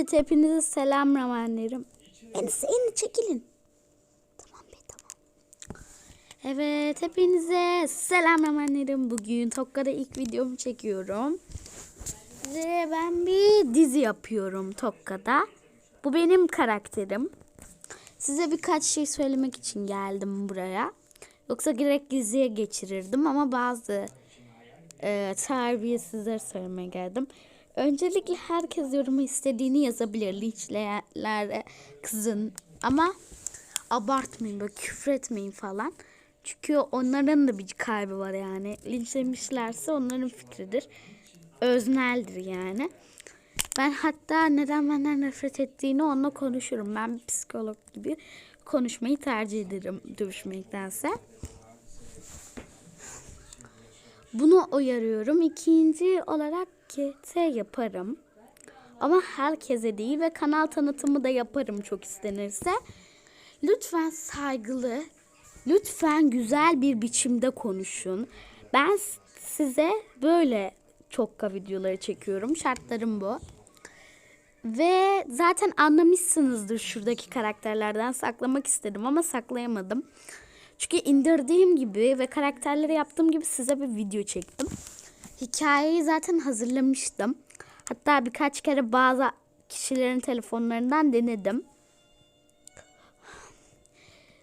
Evet, hepinize selam ramanlarım. Enis, Enis çekilin. Tamam be tamam. Evet hepinize selam ramanlarım. Bugün Tokka'da ilk videomu çekiyorum. Ve ben bir dizi yapıyorum Tokka'da. Bu benim karakterim. Size birkaç şey söylemek için geldim buraya. Yoksa direkt diziye geçirirdim ama bazı e, terbiyesizler söylemeye geldim. Öncelikle herkes yoruma istediğini yazabilir. Linçleyenlere kızın ama abartmayın böyle küfretmeyin falan. Çünkü onların da bir kalbi var yani. Linçlemişlerse onların fikridir. Özneldir yani. Ben hatta neden benden nefret ettiğini onunla konuşurum. Ben bir psikolog gibi konuşmayı tercih ederim dövüşmektense. Bunu uyarıyorum. İkinci olarak GT yaparım. Ama herkese değil ve kanal tanıtımı da yaparım çok istenirse. Lütfen saygılı, lütfen güzel bir biçimde konuşun. Ben size böyle çokka videoları çekiyorum. Şartlarım bu. Ve zaten anlamışsınızdır şuradaki karakterlerden saklamak istedim ama saklayamadım. Çünkü indirdiğim gibi ve karakterleri yaptığım gibi size bir video çektim. Hikayeyi zaten hazırlamıştım. Hatta birkaç kere bazı kişilerin telefonlarından denedim.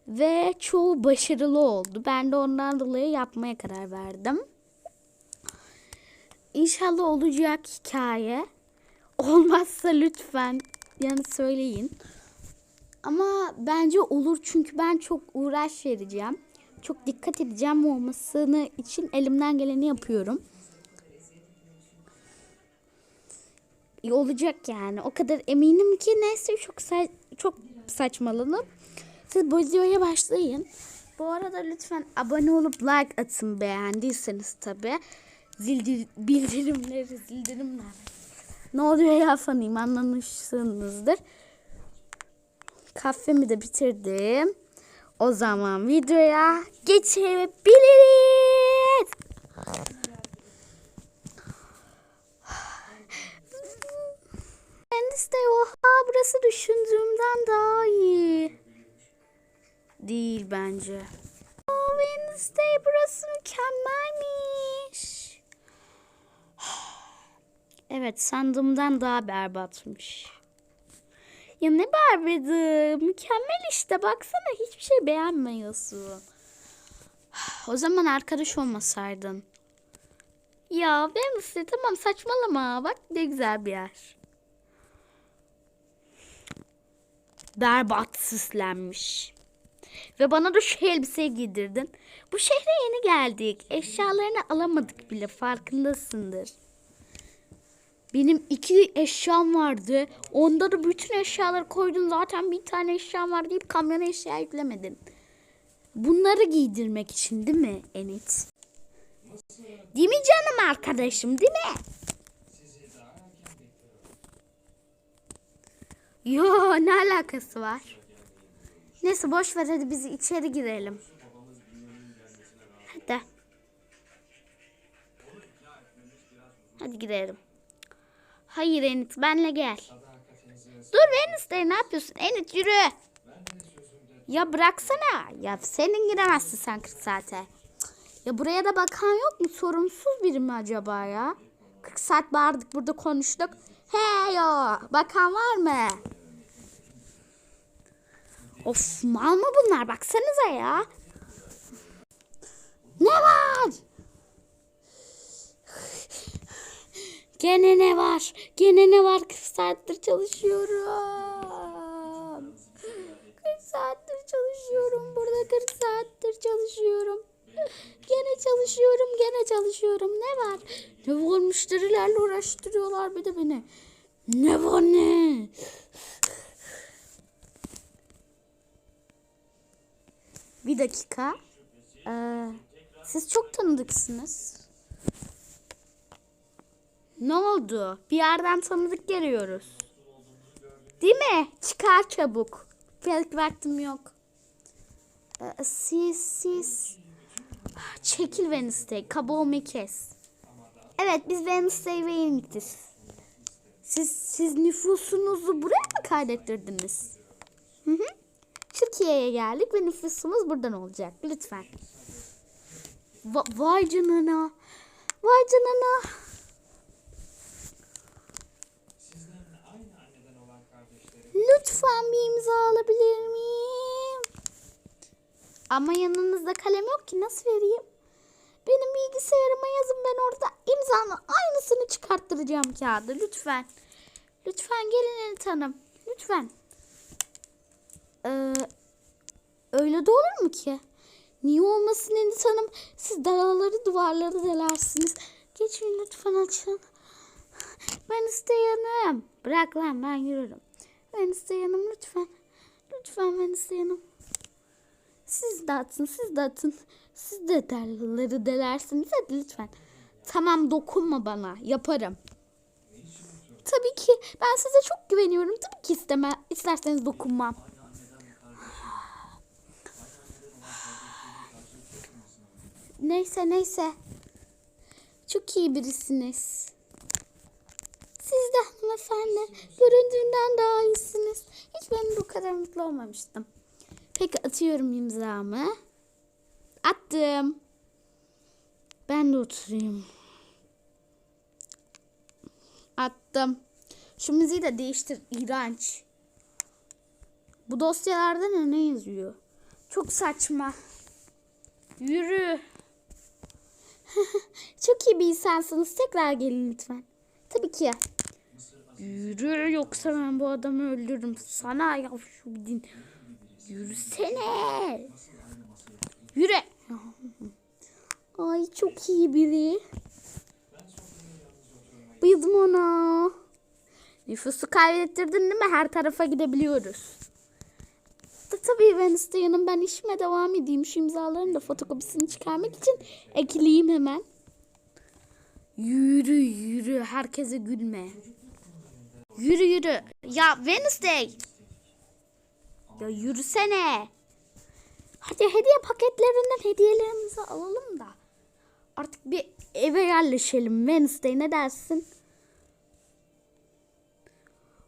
Ve çoğu başarılı oldu. Ben de ondan dolayı yapmaya karar verdim. İnşallah olacak hikaye. Olmazsa lütfen yani söyleyin. Ama bence olur çünkü ben çok uğraş vereceğim. Çok dikkat edeceğim olmasını için elimden geleni yapıyorum. İyi olacak yani. O kadar eminim ki neyse çok sa- çok saçmaladım. Siz bu videoya başlayın. Bu arada lütfen abone olup like atın beğendiyseniz tabi. Zil bildirimleri zildirimler. Ne oluyor ya fanıyım anlamışsınızdır. Kahvemi de bitirdim. O zaman videoya geçebiliriz. Wednesday oha burası düşündüğümden daha iyi. Değil bence. Oh, Wednesday burası mükemmelmiş. Evet sandığımdan daha berbatmış. Ya ne berbadı. Mükemmel işte. Baksana hiçbir şey beğenmiyorsun. O zaman arkadaş olmasaydın. Ya Wednesday tamam saçmalama. Bak ne güzel bir yer. Berbat süslenmiş. Ve bana da şu elbiseyi giydirdin. Bu şehre yeni geldik. Eşyalarını alamadık bile farkındasındır. Benim iki eşyam vardı. Onda da bütün eşyaları koydun. Zaten bir tane eşyam var deyip kamyona eşya yüklemedin. Bunları giydirmek için değil mi Enet? Değil mi canım arkadaşım değil mi? Yo ne alakası var? Neyse boş ver hadi biz içeri girelim. Hadi. Hadi girelim. Hayır Enit benle gel. Dur Wednesday ne yapıyorsun? Enit yürü. Ya bıraksana. Ya senin giremezsin sen 40 saate. Ya buraya da bakan yok mu? Sorumsuz biri mi acaba ya? 40 saat bağırdık burada konuştuk. Hey yo bakan var mı? Of mal mı bunlar baksanıza ya. Ne var? Gene ne var? Gene ne var? 40 saattir çalışıyorum. 40 saattir çalışıyorum. Burada 40 saattir çalışıyorum. Gene çalışıyorum, gene çalışıyorum. Ne var? Ne var? Müşterilerle uğraştırıyorlar bir de beni. Ne var ne? Bir dakika. Ee, siz çok tanıdıksınız. Ne oldu? Bir yerden tanıdık geliyoruz. Değil mi? Çıkar çabuk. Pek vaktim yok. Ee, siz siz çekil Wednesday. Kabuğumu kes. Evet biz Wednesday ve Enit'iz. Siz siz nüfusunuzu buraya mı kaydettirdiniz? Hı hı. Türkiye'ye geldik ve nüfusumuz buradan olacak. Lütfen. Va- vay canına. Vay canına. Lütfen bir imza alabilir miyim? Ama yanınızda kalem yok ki nasıl vereyim? Benim bilgisayarıma yazın ben orada imzanın aynısını çıkarttıracağım kağıdı lütfen. Lütfen gelin Elit Hanım. Lütfen. Ee, öyle de olur mu ki? Niye olmasın Elit Hanım? Siz dağları duvarları delersiniz. Geçin lütfen açın. Ben isteyenim. Bırak lan ben yürürüm. Ben isteyenim lütfen. Lütfen ben isteyenim. Siz de atın, siz de atın. Siz de dağları delersiniz. Hadi lütfen. Tamam dokunma bana. Yaparım. Tabii ki. Ben size çok güveniyorum. Tabii ki isteme. İsterseniz dokunmam. Neyse neyse. Çok iyi birisiniz. Siz de hanımefendi göründüğünden daha iyisiniz. Hiç ben bu kadar mutlu olmamıştım. Peki atıyorum imzamı. Attım. Ben de oturayım. Attım. Şu müziği de değiştir. İğrenç. Bu dosyalarda ne, ne yazıyor? Çok saçma. Yürü. Çok iyi bir insansınız. Tekrar gelin lütfen. Tabii ki. Yürü yoksa ben bu adamı öldürürüm. Sana ya şu bir din. Yürüsene. Yürü. Ay çok iyi biri. Bayıldım ona. Nüfusu kaybettirdin değil mi? Her tarafa gidebiliyoruz. Da, tabii ben isteyenim. Ben işime devam edeyim. Şu imzaların da fotokopisini çıkarmak için ekleyeyim hemen. Yürü yürü. Herkese gülme. Yürü yürü. Ya Wednesday. Ya yürüsene. Hadi hediye paketlerinden hediyelerimizi alalım da. Artık bir eve yerleşelim. Wednesday ne dersin?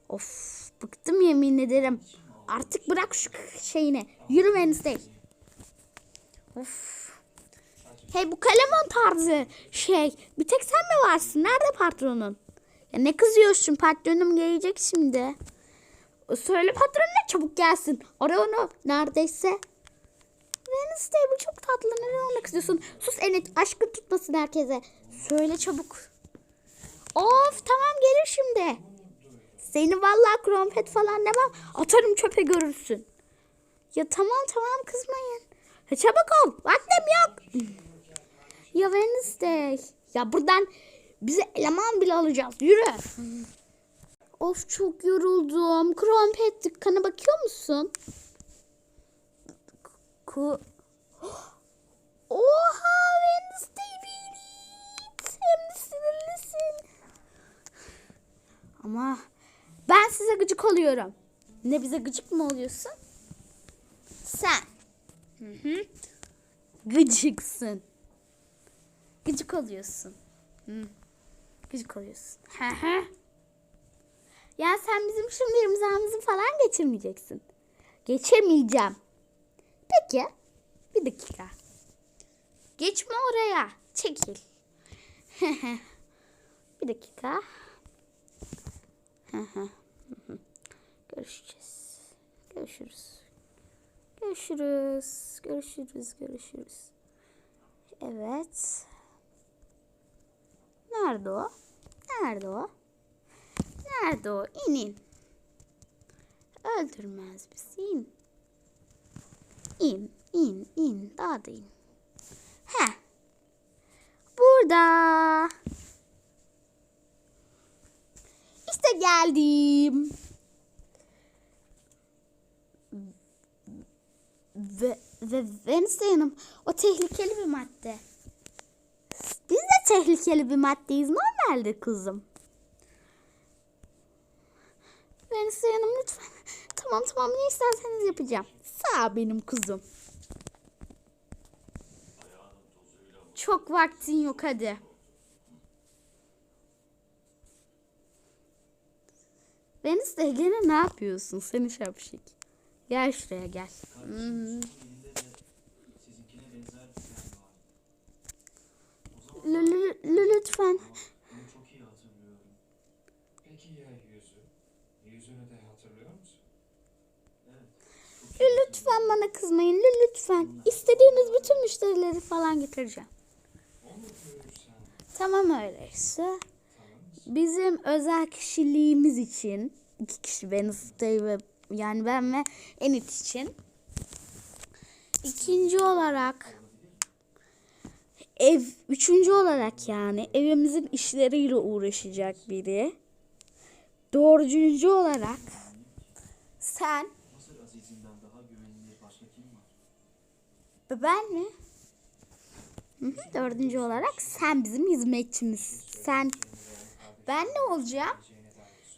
Of bıktım yemin ederim. Artık bırak şu şeyini. Yürü Wednesday. Of. Hey bu kalemon tarzı şey. Bir tek sen mi varsın? Nerede patronun? Ya ne kızıyorsun? Patronum gelecek şimdi. Söyle patronuna çabuk gelsin. Ara onu neredeyse. Wednesday bu çok tatlı. Neden ona kızıyorsun? Sus Enet. Aşkın tutmasın herkese. Söyle çabuk. Of tamam gelir şimdi. Seni vallahi krompet falan demem. Atarım çöpe görürsün. Ya tamam tamam kızmayın. Ya çabuk ol. Vaktim yok. Ya Wednesday. Ya buradan bize eleman bile alacağız. Yürü. Of çok yoruldum. Krompet dükkana bakıyor musun? Ku Oha Wednesday Beat. Hem de sinirlisin. Ama ben size gıcık oluyorum. Ne bize gıcık mı oluyorsun? Sen. Hı hı. Gıcıksın. Gıcık oluyorsun. Hı. Gıcık oluyorsun. Ya sen bizim şimdi imzamızı falan geçirmeyeceksin. Geçirmeyeceğim. Peki. Bir dakika. Geçme oraya. Çekil. bir dakika. Görüşeceğiz. Görüşürüz. Görüşürüz. Görüşürüz. Görüşürüz. Evet. Nerede o? Nerede o? Nerede o? İn in. Öldürmez bizi. İn. İn, in, in. Daha da in. Heh. Burada. İşte geldim. Ve, ve Wednesday Hanım o tehlikeli bir madde. Tehlikeli bir maddeyiz normalde kızım. Wednesday Hanım lütfen. Tamam tamam ne isterseniz yapacağım. Sağ benim kızım. Çok vaktin yok hadi. Deniz de gene ne yapıyorsun? Seni şapşik. Gel şuraya gel. Hmm. Lütfen. çok iyi hatırlıyorum. Peki ya yüzü? Yüzünü de hatırlıyor musun? Lütfen bana kızmayın. Lü- Lütfen. İstediğiniz bütün müşterileri falan getireceğim. Tamam öyleyse. Bizim özel kişiliğimiz için iki kişi Wednesday ve yani ben ve Enit için. İkinci olarak ev üçüncü olarak yani evimizin işleriyle uğraşacak biri. Dördüncü olarak sen ben mi? Dördüncü olarak sen bizim hizmetçimiz. Sen ben ne olacağım?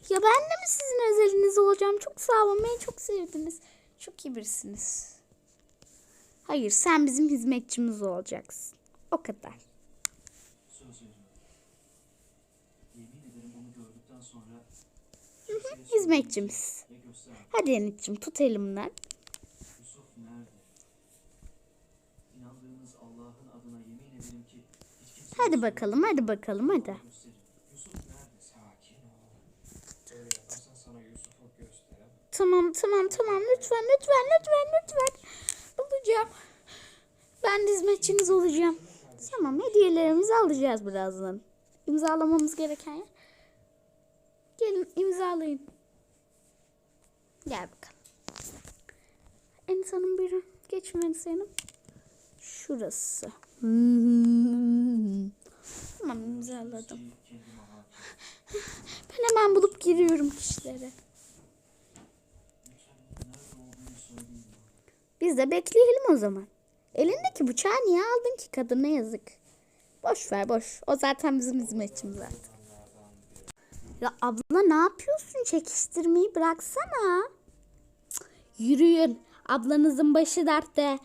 Ya ben de mi sizin özeliniz olacağım? Çok sağ olun. Beni çok sevdiniz. Çok iyi birisiniz. Hayır sen bizim hizmetçimiz olacaksın. O kadar. Söz veriyorum. Yemin ederim onu gördükten sonra kimseye Hizmetçimiz. Hadi Enit'ciğim tut elimden. Yusuf nerede? İnandığınız Allah'ın adına yemin ederim ki Hadi bakalım hadi bakalım hadi. Tamam tamam tamam lütfen lütfen lütfen lütfen. Olacağım. Ben de hizmetçiniz olacağım. Tamam hediyelerimizi alacağız birazdan. İmzalamamız gereken yer. Gelin imzalayın. Gel bakalım. Buyurun. Geçin Enis Hanım. Şurası. Tamam imzaladım. Ben hemen bulup giriyorum kişilere. Biz de bekleyelim o zaman. Elindeki bıçağı niye aldın ki kadına yazık. Boş ver boş. O zaten bizim hizmetçimiz zaten. Ya abla ne yapıyorsun? Çekiştirmeyi bıraksana. Yürüyün. Ablanızın başı dertte.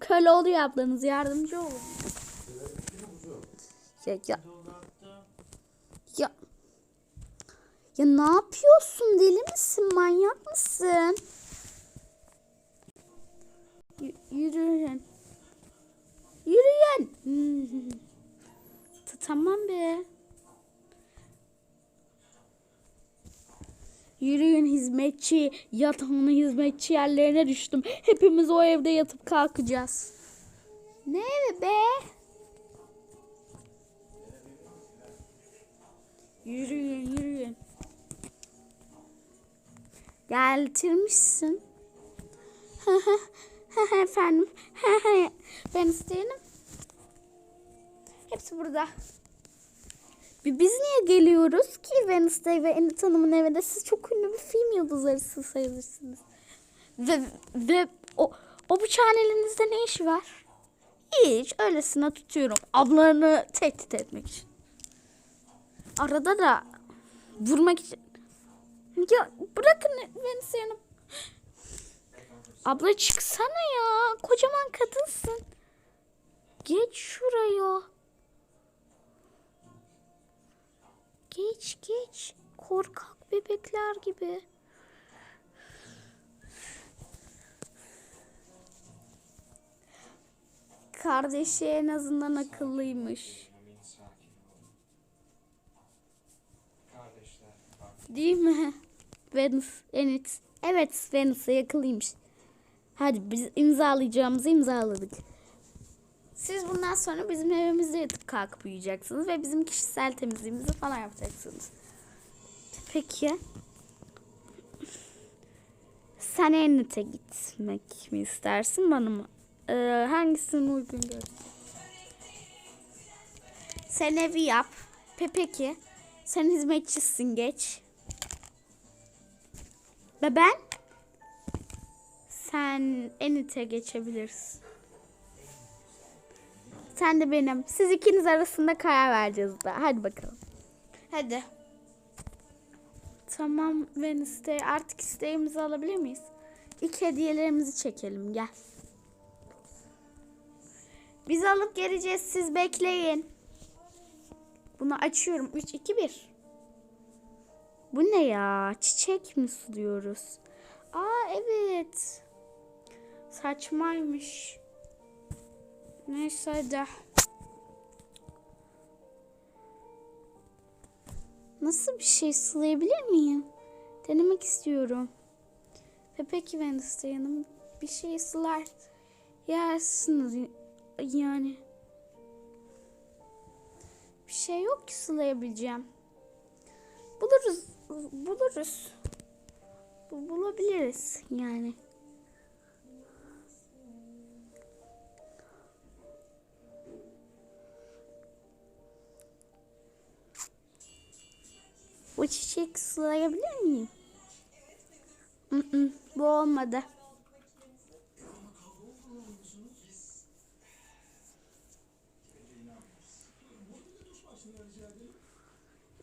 Köle oluyor ablanız. Yardımcı olun. Ya, ya, ya. Ya ne yapıyorsun? Deli misin? Manyak mısın? Yürüyün. Yürüyün. Ta- Tamam be. Yürüyün hizmetçi. Yatağını hizmetçi yerlerine düştüm. Hepimiz o evde yatıp kalkacağız. Ne evi be? Yürüyün yürüyün. Geltirmişsin. Efendim. ben isteyenim. Hepsi burada. Bi- Biz niye geliyoruz ki Wednesday ve Enid Hanım'ın evinde? Siz çok ünlü bir film yıldızları sayılırsınız. Ve, ve o, o bıçağın elinizde ne işi var? Hiç öylesine tutuyorum. Ablarını tehdit etmek için. Arada da vurmak için. Ya bırakın Wednesday Hanım. Abla çıksana ya. Kocaman kadınsın. Geç şuraya. Geç geç. Korkak bebekler gibi. Kardeşi en azından akıllıymış. Değil mi? Venus, Enid. Evet, Venus'a yakılıymış. Hadi biz imzalayacağımızı imzaladık. Siz bundan sonra bizim evimizde yatıp kalkıp uyuyacaksınız ve bizim kişisel temizliğimizi falan yapacaksınız. Peki. Sen Enid'e gitmek mi istersin bana mı? Ee, hangisini uygun görüyorsun? Sen evi yap. Pe peki. Sen hizmetçisin geç. Ve ben? Sen Enit'e geçebilirsin. Sen de benim. Siz ikiniz arasında karar vereceğiz da. Hadi bakalım. Hadi. Tamam Wednesday. Artık isteğimizi alabilir miyiz? İlk hediyelerimizi çekelim. Gel. Biz alıp geleceğiz. Siz bekleyin. Bunu açıyorum. 3, 2, 1. Bu ne ya? Çiçek mi suluyoruz? Aa evet. Saçmaymış. Neyse hadi. Nasıl bir şey sulayabilir miyim? Denemek istiyorum. Ve peki Wednesday Hanım bir şey sular yersiniz yani. Bir şey yok ki sulayabileceğim. Buluruz, buluruz. Bu- Bulabiliriz yani. Bu çiçek sulayabilir miyim? Mm-mm, bu olmadı.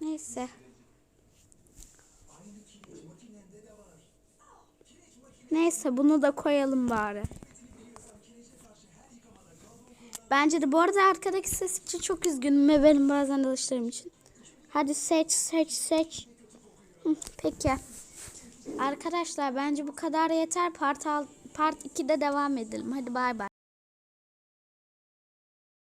Neyse. Neyse bunu da koyalım bari. Bence de bu arada arkadaki ses için çok üzgünüm ve benim bazen alıştığım için. Hadi seç seç seç. Peki. Arkadaşlar bence bu kadar yeter. Part, part 2'de devam edelim. Hadi bay bay.